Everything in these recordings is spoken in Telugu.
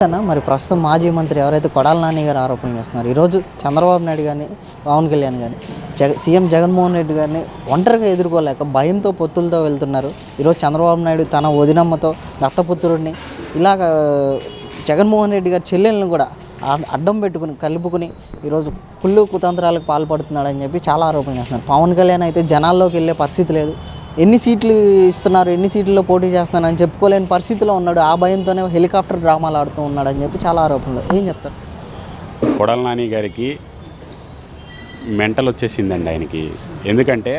మరి ప్రస్తుతం మాజీ మంత్రి ఎవరైతే కొడాల నాని గారు ఆరోపణలు చేస్తున్నారు ఈరోజు చంద్రబాబు నాయుడు గారిని పవన్ కళ్యాణ్ గారిని జగ సీఎం జగన్మోహన్ రెడ్డి గారిని ఒంటరిగా ఎదుర్కోలేక భయంతో పొత్తులతో వెళ్తున్నారు. ఈరోజు చంద్రబాబు నాయుడు తన వదినమ్మతో దత్తపుత్రుడిని ఇలాగ జగన్మోహన్ రెడ్డి గారి చెల్లెలను కూడా అడ్డం పెట్టుకుని కలుపుకుని ఈరోజు కుళ్ళు కుతంత్రాలకు పాల్పడుతున్నాడని చెప్పి చాలా ఆరోపణలు చేస్తున్నారు. పవన్ కళ్యాణ్ అయితే జనాల్లోకి వెళ్ళే పరిస్థితి లేదు. ఎన్ని సీట్లు ఇస్తున్నారు ఎన్ని సీట్లలో పోటీ చేస్తున్నాను అని చెప్పుకోలేని పరిస్థితిలో ఉన్నాడు. ఆ భయంతోనే హెలికాప్టర్ డ్రామాలు ఆడుతూ ఉన్నాడు అని చెప్పి చాలా ఆరోపణలు. ఏం చెప్తారు? కొడాల నాని గారికి మెంటల్ వచ్చేసిందండి ఆయనకి. ఎందుకంటే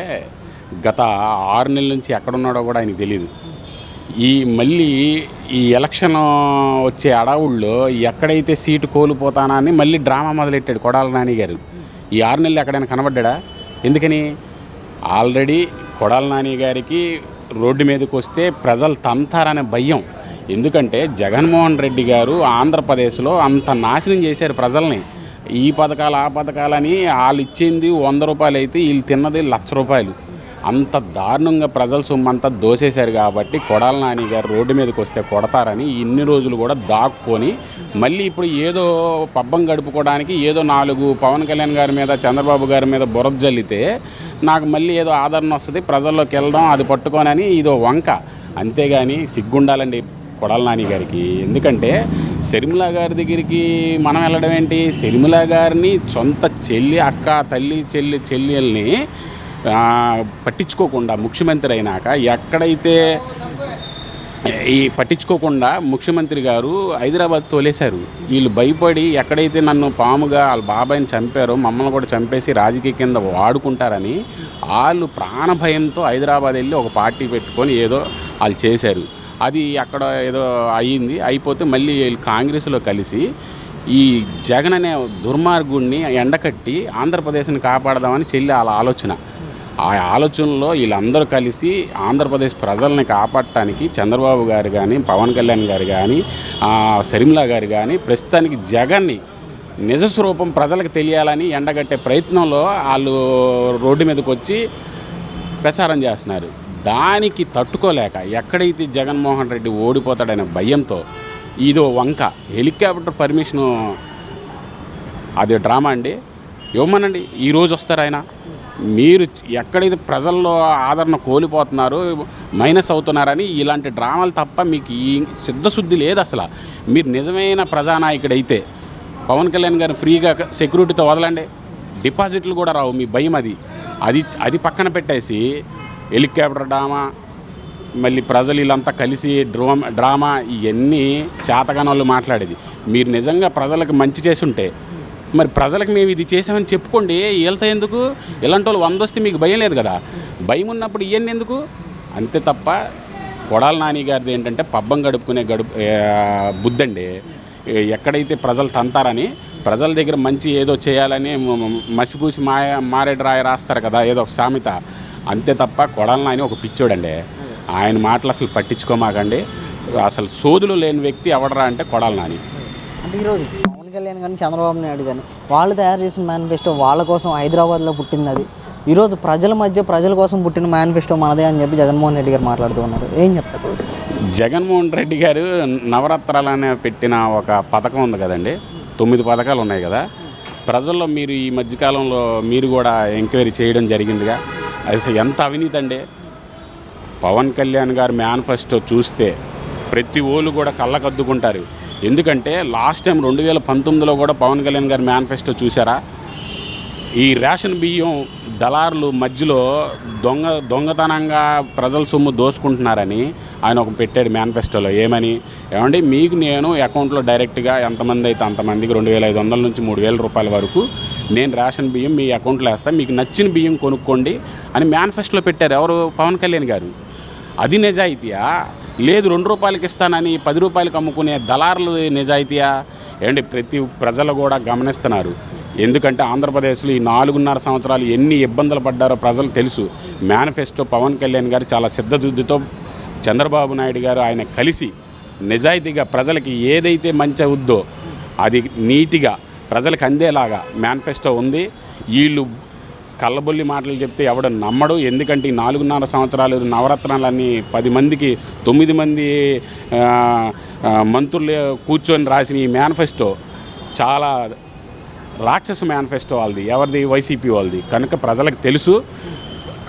గత ఆరు నెలల నుంచి ఎక్కడున్నాడో కూడా ఆయనకు తెలియదు ఈ మళ్ళీ ఈ ఎలక్షన్ వచ్చే అడవుల్లో ఎక్కడైతే సీటు కోల్పోతానా అని మళ్ళీ డ్రామా మొదలెట్టాడు కొడాల నాని గారు. ఈ ఆరు నెలలు ఎక్కడైనా కనబడ్డా ఎందుకని? ఆల్రెడీ కొడాల నాని గారికి రోడ్డు మీదకి వస్తే ప్రజలు తంతారనే భయం. ఎందుకంటే జగన్మోహన్ రెడ్డి గారు ఆంధ్రప్రదేశ్లో అంత నాశనం చేశారు ప్రజల్ని. ఈ పథకాలు ఆ పథకాలని వాళ్ళు ఇచ్చింది వంద రూపాయలు అయితే వీళ్ళు తిన్నది లక్ష రూపాయలు. అంత దారుణంగా ప్రజల సొమ్మంతా దోసేశారు కాబట్టి కొడాల నాని గారు రోడ్డు మీదకి వస్తే కొడతారని ఇన్ని రోజులు కూడా దాక్కొని మళ్ళీ ఇప్పుడు ఏదో పబ్బం గడుపుకోవడానికి ఏదో నాలుగు పవన్ కళ్యాణ్ గారి మీద చంద్రబాబు గారి మీద బురద జల్లితే నాకు మళ్ళీ ఏదో ఆదరణ వస్తుంది ప్రజల్లోకి వెళ్దాం అది పట్టుకోనని ఇదో వంక. అంతేగాని సిగ్గుండాలండి కొడాల నాని గారికి. ఎందుకంటే శర్మిల గారి దగ్గరికి మనం వెళ్ళడం ఏంటి? శర్మిల గారిని సొంత చెల్లి అక్క తల్లి చెల్లి చెల్లెల్ని పట్టించుకోకుండా ముఖ్యమంత్రి అయినాక ఎక్కడైతే ఈ పట్టించుకోకుండా ముఖ్యమంత్రి గారు హైదరాబాద్ తోలేశారు. వీళ్ళు భయపడి ఎక్కడైతే నన్ను పాముగా వాళ్ళ బాబాయిని చంపారో మమ్మల్ని కూడా చంపేసి రాజకీయ కింద వాడుకుంటారని వాళ్ళు ప్రాణ భయంతో హైదరాబాద్ వెళ్ళి ఒక పార్టీ పెట్టుకొని ఏదో వాళ్ళు చేశారు. అది అక్కడ ఏదో అయ్యింది అయిపోతే మళ్ళీ వీళ్ళు కాంగ్రెస్లో కలిసి ఈ జగన్ అనే దుర్మార్గుడిని ఎండకట్టి ఆంధ్రప్రదేశ్ని కాపాడదామని చెల్లి వాళ్ళ ఆలోచన. ఆ ఆలోచనలో వీళ్ళందరూ కలిసి ఆంధ్రప్రదేశ్ ప్రజల్ని కాపాడటానికి చంద్రబాబు గారు కానీ పవన్ కళ్యాణ్ గారు కానీ శర్మిలా గారు కానీ ప్రస్తుతానికి జగన్ని నిజ స్వరూపం ప్రజలకు తెలియాలని ఎండగట్టే ప్రయత్నంలో వాళ్ళు రోడ్డు మీదకి వచ్చి ప్రచారం చేస్తున్నారు. దానికి తట్టుకోలేక ఎక్కడైతే జగన్మోహన్ రెడ్డి ఓడిపోతాడనే భయంతో ఇదో వంక హెలికాప్టర్ పర్మిషను అది డ్రామా అండి? ఇవ్వమనండి ఈరోజు వస్తారు ఆయన మీరు ఎక్కడైతే ప్రజల్లో ఆదరణ కోల్పోతున్నారో మైనస్ అవుతున్నారని ఇలాంటి డ్రామాలు తప్ప మీకు ఈ సిద్ధశుద్ధి లేదు అసలు. మీరు నిజమైన ప్రజానాయకుడైతే పవన్ కళ్యాణ్ గారిని ఫ్రీగా సెక్యూరిటీతో వదలండి. డిపాజిట్లు కూడా రావు మీ భయం అది. అది అది పక్కన పెట్టేసి హెలికాప్టర్ డ్రామా మళ్ళీ ప్రజలు వీళ్ళంతా కలిసి డ్రోమ్ డ్రామా ఇవన్నీ చేతగాని వాళ్ళు మాట్లాడేది. మీరు నిజంగా ప్రజలకు మంచి చేసి ఉంటే మరి ప్రజలకు మేము ఇది చేసామని చెప్పుకోండి వీళ్ళతో ఎందుకు? ఇలాంటి వాళ్ళు వంద వస్తే మీకు భయం లేదు కదా. భయం ఉన్నప్పుడు ఇవన్నీ ఎందుకు? అంతే తప్ప కొడాల నాని గారిది ఏంటంటే పబ్బం గడుపుకునే గడుపు బుద్ధండి. ఎక్కడైతే ప్రజలు తంతారని ప్రజల దగ్గర మంచి ఏదో చేయాలని మసిపూసి మాయ మారేడు రాయ రాస్తారు కదా ఏదో ఒక సామెత. అంతే తప్ప కొడాల నాని ఒక పిచ్చోడండి. ఆయన మాటలు అసలు పట్టించుకోమాకండి. అసలు సోదులు లేని వ్యక్తి ఎవడరా అంటే కొడాల నాని. అంటే ఈరోజు పవన్ కళ్యాణ్ కానీ చంద్రబాబు నాయుడు కానీ వాళ్ళు తయారు చేసిన మేనిఫెస్టో వాళ్ళ కోసం హైదరాబాద్లో పుట్టింది అది. ఈరోజు ప్రజల మధ్య ప్రజల కోసం పుట్టిన మేనిఫెస్టో మనదే అని చెప్పి జగన్మోహన్ రెడ్డి గారు మాట్లాడుతూ ఉన్నారు. ఏం చెప్తారు? జగన్మోహన్ రెడ్డి గారు నవరత్నాలనే పెట్టిన ఒక పథకం ఉంది కదండి. తొమ్మిది పథకాలు ఉన్నాయి కదా. ప్రజల్లో మీరు ఈ మధ్యకాలంలో మీరు కూడా ఎంక్వైరీ చేయడం జరిగిందిగా. అది ఎంత అవినీతి అండి. పవన్ కళ్యాణ్ గారు మేనిఫెస్టో చూస్తే ప్రతి ఓళ్ళు కూడా కళ్ళకద్దుకుంటారు. ఎందుకంటే లాస్ట్ టైం రెండు వేల పంతొమ్మిదిలో కూడా పవన్ కళ్యాణ్ గారి మేనిఫెస్టో చూసారా ఈ రేషన్ బియ్యం దళారులు మధ్యలో దొంగ దొంగతనంగా ప్రజల సొమ్ము దోసుకుంటున్నారని ఆయన ఒక పెట్టాడు మేనిఫెస్టోలో. ఏమని? ఏమండి మీకు నేను అకౌంట్లో డైరెక్ట్గా ఎంతమంది అయితే అంతమందికి రెండు వేల ఐదు వందల నుంచి మూడు వేల రూపాయల వరకు నేను రేషన్ బియ్యం మీ అకౌంట్లో వేస్తాను మీకు నచ్చిన బియ్యం కొనుక్కోండి అని మేనిఫెస్టోలో పెట్టారు ఎవరు? పవన్ కళ్యాణ్ గారు. అది నిజాయితీయా? లేదు రెండు రూపాయలకి ఇస్తానని పది రూపాయలకి అమ్ముకునే దళారులు నిజాయితీయా? ఏమండి ప్రతి ప్రజలు కూడా గమనిస్తున్నారు. ఎందుకంటే ఆంధ్రప్రదేశ్లో ఈ నాలుగున్నర సంవత్సరాలు ఎన్ని ఇబ్బందులు పడ్డారో ప్రజలు తెలుసు. మేనిఫెస్టో పవన్ కళ్యాణ్ గారు చాలా సిద్ధశుద్ధితో చంద్రబాబు నాయుడు గారు ఆయన కలిసి నిజాయితీగా ప్రజలకి ఏదైతే మంచి అవుద్దో అది నీటిగా ప్రజలకు అందేలాగా మేనిఫెస్టో ఉంది. వీళ్ళు కళ్ళబొల్లి మాటలు చెప్తే ఎవడు నమ్మడు. ఎందుకంటే ఈ నాలుగున్నర సంవత్సరాలు నవరత్నాలన్నీ పది మందికి తొమ్మిది మంది మంత్రులు కూర్చొని రాసిన ఈ మేనిఫెస్టో చాలా రాక్షస మేనిఫెస్టో వాళ్ళది. ఎవరిది? వైసీపీ వాళ్ళది. కనుక ప్రజలకు తెలుసు.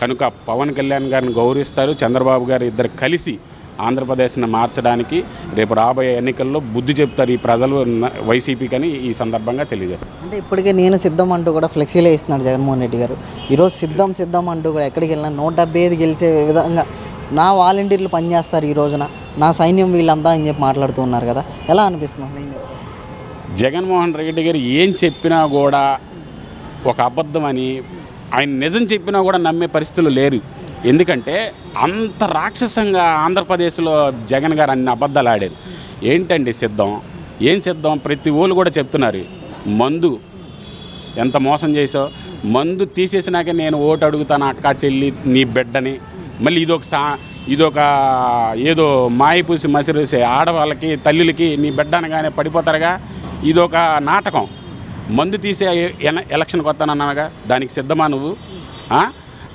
కనుక పవన్ కళ్యాణ్ గారిని గౌరవిస్తారు. చంద్రబాబు గారు ఇద్దరు కలిసి ఆంధ్రప్రదేశ్ని మార్చడానికి రేపు రాబోయే ఎన్నికల్లో బుద్ధి చెప్తారు ఈ ప్రజలు న- వైసీపీకని ఈ సందర్భంగా తెలియజేస్తారు. అంటే ఇప్పటికే నేను సిద్ధం అంటూ కూడా ఫ్లెక్సీలే ఇస్తున్నాడు జగన్మోహన్ రెడ్డి గారు. ఈరోజు సిద్ధం సిద్ధం అంటూ కూడా ఎక్కడికి వెళ్ళినా నూట డెబ్బై ఐదు గెలిచే విధంగా నా వాలంటీర్లు పనిచేస్తారు ఈ రోజున. నా సైన్యం వీళ్ళంతా అని చెప్పి మాట్లాడుతూ ఉన్నారు కదా. ఎలా అనిపిస్తుంది? జగన్మోహన్ రెడ్డి గారు ఏం చెప్పినా కూడా ఒక అబద్ధమని ఆయన నిజం చెప్పినా కూడా నమ్మే పరిస్థితులు లేరు. ఎందుకంటే అంత రాక్షసంగా ఆంధ్రప్రదేశ్లో జగన్ గారు అన్ని అబద్ధాలు ఆడారు. ఏంటండి సిద్ధం? ఏం సిద్ధం? ప్రతి ఊళ్ళు కూడా చెప్తున్నారు. మందు. ఎంత మోసం చేసావు మందు తీసేసినాక నేను ఓటు అడుగుతాను అక్క చెల్లి నీ బిడ్డని. మళ్ళీ ఇదొక సా ఇదొక ఏదో మాయపూసి మసిరేసే ఆడవాళ్ళకి తల్లులకి నీ బిడ్డ అనగానే పడిపోతారుగా? ఇదొక నాటకం. మందు తీసే ఎల- ఎలక్షన్కి వస్తానన్నాగా దానికి సిద్ధమా నువ్వు?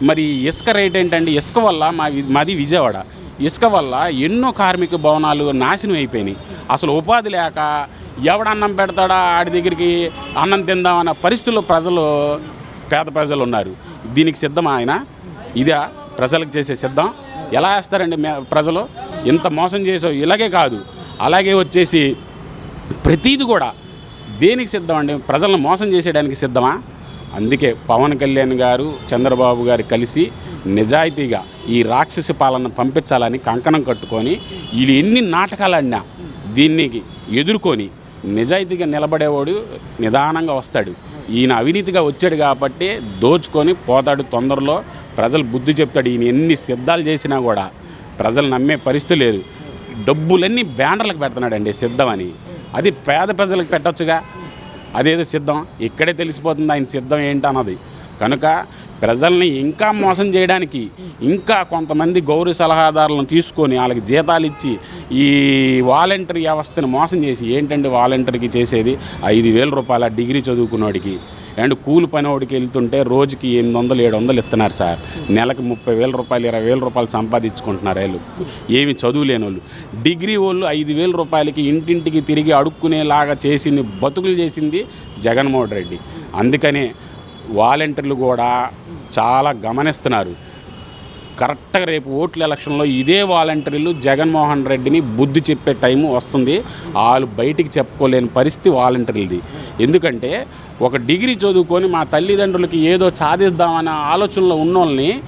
మరి ఇసుక రేట్ ఏంటండి? ఇసుక వల్ల మా మాది విజయవాడ. ఇసుక వల్ల ఎన్నో కార్మిక భవనాలు నాశనం అయిపోయినాయి. అసలు ఉపాధి లేక ఎవడ అన్నం పెడతాడా? ఆడి దగ్గరికి అన్నం తిందామన్న పరిస్థితుల్లో ప్రజలు పేద ప్రజలు ఉన్నారు. దీనికి సిద్ధమా ఆయన? ఇదా ప్రజలకు చేసే సిద్ధం. ఎలా వేస్తారండి ప్రజలు? ఇంత మోసం చేసావు ఇలాగే కాదు. అలాగే వచ్చేసి ప్రతీది కూడా దేనికి సిద్ధం అండి? ప్రజలను మోసం చేసేయడానికి సిద్ధమా? అందుకే పవన్ కళ్యాణ్ గారు చంద్రబాబు గారు కలిసి నిజాయితీగా ఈ రాక్షసి పాలన పంపించాలని కంకణం కట్టుకొని వీళ్ళు ఎన్ని నాటకాలు ఆడినా దీనికి ఎదుర్కొని నిజాయితీగా నిలబడేవాడు నిదానంగా వస్తాడు. ఈయన అవినీతిగా వచ్చాడు కాబట్టి దోచుకొని పోతాడు తొందరలో. ప్రజలు బుద్ధి చెప్తాడు ఈయన ఎన్ని సిద్ధాలు చేసినా కూడా ప్రజలు నమ్మే పరిస్థితి లేదు. డబ్బులన్నీ బ్యానర్లకు పెడుతున్నాడండి సిద్ధమని అది పేద ప్రజలకు పెట్టొచ్చుగా. అదేదో సిద్ధం. ఇక్కడే తెలిసిపోతుంది ఆయన సిద్ధం ఏంటన్నది. కనుక ప్రజల్ని ఇంకా మోసం చేయడానికి ఇంకా కొంతమంది గౌరవ సలహాదారులను తీసుకొని వాళ్ళకి జీతాలు ఇచ్చి ఈ వాలంటరీ వ్యవస్థను మోసం చేసి ఏంటంటే వాలంటరీకి చేసేది? ఐదు వేల రూపాయల డిగ్రీ చదువుకున్నోడికి. అండ్ కూలి పనివాడికి వెళ్తుంటే రోజుకి ఎనిమిది వందలు ఏడు వందలు ఇస్తున్నారు సార్. నెలకు ముప్పై వేల రూపాయలు ఇరవై వేల రూపాయలు సంపాదించుకుంటున్నారు వీళ్ళు. ఏమి చదువులేని వాళ్ళు డిగ్రీ వాళ్ళు ఐదు వేల రూపాయలకి ఇంటింటికి తిరిగి అడుక్కునేలాగా చేసింది బతుకులు చేసింది జగన్మోహన్ రెడ్డి. అందుకనే వాలంటీర్లు కూడా చాలా గమనిస్తున్నారు. కరెక్ట్గా రేపు ఓట్ల ఎలక్షన్లో ఇదే వాలంటీర్లు జగన్మోహన్ రెడ్డిని బుద్ధి చెప్పే టైం వస్తుంది. వాళ్ళు బయటికి చెప్పుకోలేని పరిస్థితి వాలంటీర్లది. ఎందుకంటే ఒక డిగ్రీ చదువుకొని మా తల్లిదండ్రులకి ఏదో సాధిద్దామన్న ఆలోచనలో ఉన్నోళ్ళని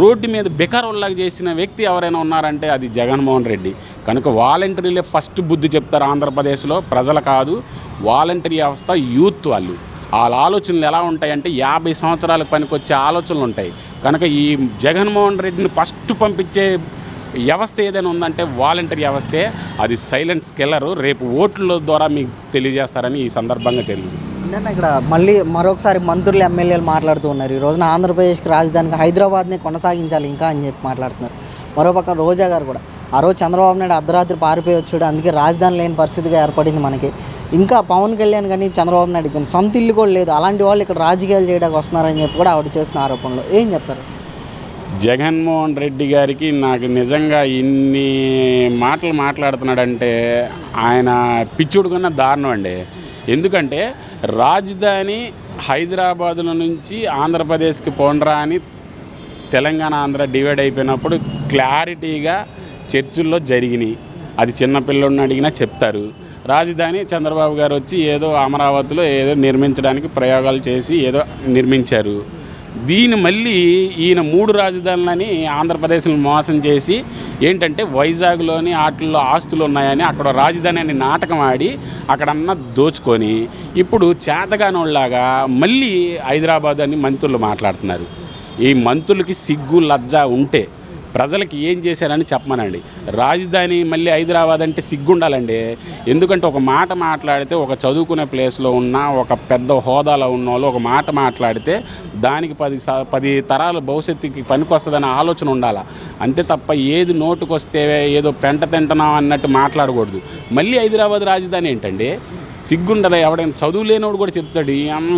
రోడ్డు మీద బెకారోల్లాగా చేసిన వ్యక్తి ఎవరైనా ఉన్నారంటే అది జగన్మోహన్ రెడ్డి. కనుక వాలంటీర్లే ఫస్ట్ బుద్ధి చెప్తారు ఆంధ్రప్రదేశ్లో. ప్రజలు కాదు వాలంటీర్ వ్యవస్థ యూత్ వాళ్ళు. వాళ్ళ ఆలోచనలు ఎలా ఉంటాయంటే యాభై సంవత్సరాలకు పనికొచ్చే ఆలోచనలు ఉంటాయి. కనుక ఈ జగన్మోహన్ రెడ్డిని ఫస్ట్ పంపించే వ్యవస్థ ఏదైనా ఉందంటే వాలంటీర్ వ్యవస్థే. అది సైలెంట్ కిల్లరు. రేపు ఓట్ల ద్వారా మీకు తెలియజేస్తారని ఈ సందర్భంగా తెలియదు నేను ఇక్కడ మళ్ళీ మరొకసారి మంత్రులు ఎమ్మెల్యేలు మాట్లాడుతూ ఉన్నారు. ఈ రోజున ఆంధ్రప్రదేశ్కి రాజధానిగా హైదరాబాద్ని కొనసాగించాలి ఇంకా అని చెప్పి మాట్లాడుతున్నారు. మరోపక్క రోజా గారు కూడా. ఆ రోజు చంద్రబాబు నాయుడు అర్ధరాత్రి పారిపోయి వచ్చాడు. అందుకే రాజధాని లేని పరిస్థితిగా ఏర్పడింది మనకి. ఇంకా పవన్ కళ్యాణ్ కానీ చంద్రబాబు నాయుడు కానీ సొంత ఇల్లు కూడా లేదు. అలాంటి వాళ్ళు ఇక్కడ రాజకీయాలు చేయడానికి వస్తున్నారని చెప్పి కూడా ఆవిడ చేస్తున్న ఆరోపణలు. ఏం చెప్తారు? జగన్మోహన్ రెడ్డి గారికి నాకు నిజంగా ఇన్ని మాటలు మాట్లాడుతున్నాడంటే ఆయన పిచ్చుడు కన్నా దారుణం అండి. ఎందుకంటే రాజధాని హైదరాబాదుల నుంచి ఆంధ్రప్రదేశ్కి పోండ్రా అని తెలంగాణ ఆంధ్ర డివైడ్ అయిపోయినప్పుడు క్లారిటీగా చర్చిల్లో జరిగినాయి అది చిన్నపిల్లడిని అడిగినా చెప్తారు. రాజధాని చంద్రబాబు గారు వచ్చి ఏదో అమరావతిలో ఏదో నిర్మించడానికి ప్రయోగాలు చేసి ఏదో నిర్మించారు. దీని మళ్ళీ ఈయన మూడు రాజధానులని ఆంధ్రప్రదేశ్ని మోసం చేసి ఏంటంటే వైజాగ్లోని ఆటల్లో ఆస్తులు ఉన్నాయని అక్కడ రాజధాని అని నాటకం ఆడి అక్కడన్నా దోచుకొని ఇప్పుడు చేతగానోళ్ళలాగా మళ్ళీ హైదరాబాద్ అని మంత్రులు మాట్లాడుతున్నారు. ఈ మంత్రులకి సిగ్గు లజ్జ ఉంటే ప్రజలకి ఏం చేశారని చెప్పమనండి. రాజధాని మళ్ళీ హైదరాబాద్ అంటే సిగ్గుండాలండి. ఎందుకంటే ఒక మాట మాట్లాడితే ఒక చదువుకునే ప్లేస్లో ఉన్న ఒక పెద్ద హోదాలో ఉన్న వాళ్ళు ఒక మాట మాట్లాడితే దానికి పది స- పది తరాల భవిష్యత్తుకి పనికొస్తుందనే ఆలోచన ఉండాలి. అంతే తప్ప ఏది నోటుకొస్తే ఏదో పెంట తింటున్నాం అన్నట్టు మాట్లాడకూడదు. మళ్ళీ హైదరాబాద్ రాజధాని ఏంటండి? సిగ్గుండదు? ఎవడైనా చదువు లేనివాడు కూడా చెప్తాడు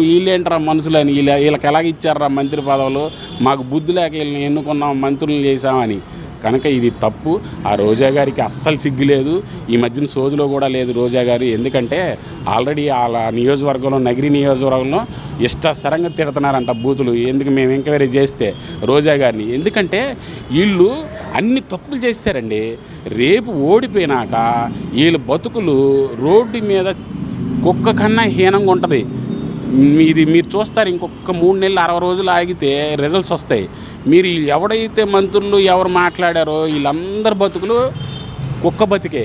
వీళ్ళేంటరా మనుషులు అని వీళ్ళ వీళ్ళకి ఎలాగ ఇచ్చారా మంత్రి పదవులు? మాకు బుద్ధి లేక వీళ్ళని ఎన్నుకున్నాం మంత్రులను చేశామని. కనుక ఇది తప్పు. ఆ రోజా గారికి అస్సలు సిగ్గు లేదు. ఈ మధ్యన సోజులో కూడా లేదు రోజా గారు. ఎందుకంటే ఆల్రెడీ వాళ్ళ నియోజకవర్గంలో నగిరి నియోజకవర్గంలో ఇష్టసరంగా తిడుతున్నారంట బూతులు. ఎందుకు మేము ఎంక్వైరీ చేస్తే రోజా గారిని? ఎందుకంటే వీళ్ళు అన్ని తప్పులు చేశారండి రేపు ఓడిపోయినాక వీళ్ళ బతుకులు రోడ్డు మీద కుక్క కన్నా హీనంగా ఉంటుంది. ఇది మీరు చూస్తారు ఇంకొక మూడు నెలలు అరవై రోజులు ఆగితే రిజల్ట్స్ వస్తాయి. మీరు ఎవడైతే మంత్రులు ఎవరు మాట్లాడారో వీళ్ళందరి బతుకులు కుక్క బతికే.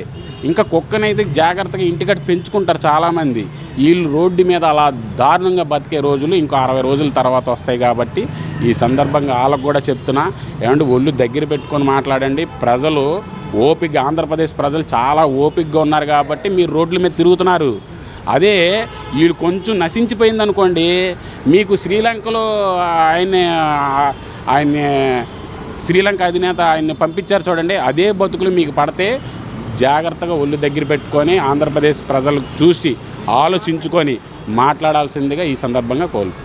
ఇంకా కుక్కనైతే జాగ్రత్తగా ఇంటికడ పెంచుకుంటారు చాలామంది. వీళ్ళు రోడ్డు మీద అలా దారుణంగా బతికే రోజులు ఇంకో అరవై రోజుల తర్వాత వస్తాయి కాబట్టి ఈ సందర్భంగా వాళ్ళకు కూడా చెప్తున్నా ఏమంటే ఒళ్ళు దగ్గర పెట్టుకొని మాట్లాడండి. ప్రజలు ఓపిక ఆంధ్రప్రదేశ్ ప్రజలు చాలా ఓపికగా ఉన్నారు కాబట్టి మీరు రోడ్ల మీద తిరుగుతున్నారు. అదే వీళ్ళు కొంచెం నశించిపోయింది అనుకోండి మీకు శ్రీలంకలో ఆయన ఆయన శ్రీలంక అధినేత ఆయన్ని పంపించారు చూడండి అదే బతుకులు మీకు పడితే జాగ్రత్తగా ఒళ్ళు దగ్గర పెట్టుకొని ఆంధ్రప్రదేశ్ ప్రజలు చూసి ఆలోచించుకొని మాట్లాడాల్సిందిగా ఈ సందర్భంగా కోరుతున్నాను